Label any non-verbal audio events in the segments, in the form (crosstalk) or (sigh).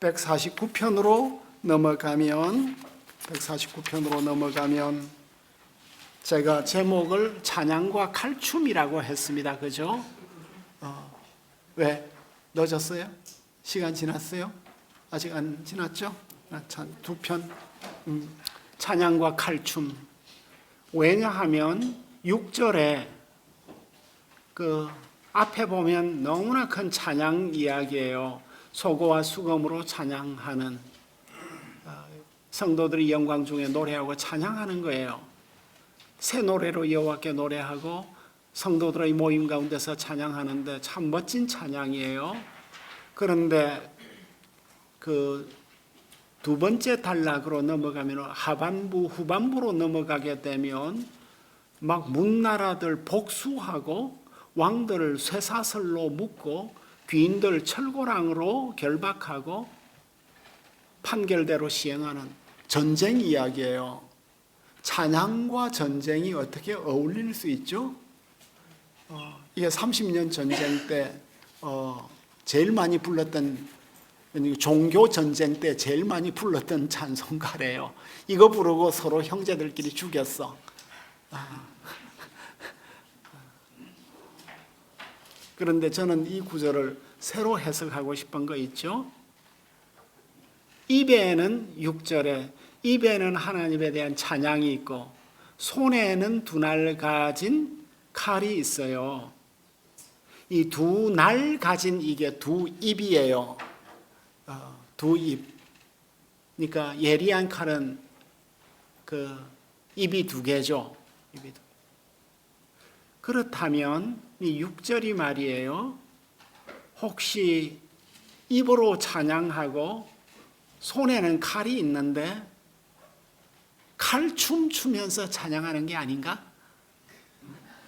149편으로 넘어가면 149편으로 넘어가면 제가 제목을 찬양과 칼춤이라고 했습니다. 그죠? 어, 왜 늦었어요? 시간 지났어요? 아직 안 지났죠? 아, 두 편. 음, 찬양과 칼춤. 왜냐하면 6절에 그 앞에 보면 너무나 큰 찬양 이야기예요. 소고와 수금으로 찬양하는 어, 성도들이 영광 중에 노래하고 찬양하는 거예요. 새 노래로 여호와께 노래하고 성도들의 모임 가운데서 찬양하는데 참 멋진 찬양이에요. 그런데 그 두 번째 단락으로 넘어가면 하반부 후반부로 넘어가게 되면 막 문나라들 복수하고 왕들을 쇠사슬로 묶고 귀인들 철고랑으로 결박하고 판결대로 시행하는 전쟁 이야기예요. 찬양과 전쟁이 어떻게 어울릴 수 있죠? 어, 이게 30년 전쟁 때 어, 제일 많이 불렀던 종교 전쟁 때 제일 많이 불렀던 찬송가래요. 이거 부르고 서로 형제들끼리 죽였어. 아. 그런데 저는 이 구절을 새로 해석하고 싶은 거 있죠? 입에는 6절에 입에는 하나님에 대한 찬양이 있고 손에는 두 날 가진 칼이 있어요. 이 두 날 가진 이게 두 입이에요. 어, 두 입. 그러니까 예리한 칼은 그 입이 두 개죠. 입이 두. 그렇다면 이 6절이 말이에요. 혹시 입으로 찬양하고 손에는 칼이 있는데 칼춤 추면서 찬양하는 게 아닌가?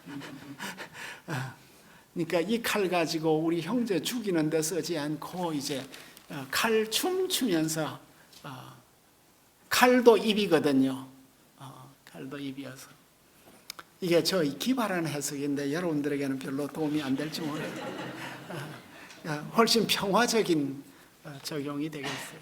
(laughs) 그러니까 이 칼 가지고 우리 형제 죽이는 데 쓰지 않고 이제 어, 칼춤 추면서 어, 칼도 입이거든요. 어, 칼도 입이어서 이게 저 기발한 해석인데 여러분들에게는 별로 도움이 안 될지 모르겠어요. 훨씬 평화적인 적용이 되겠어요.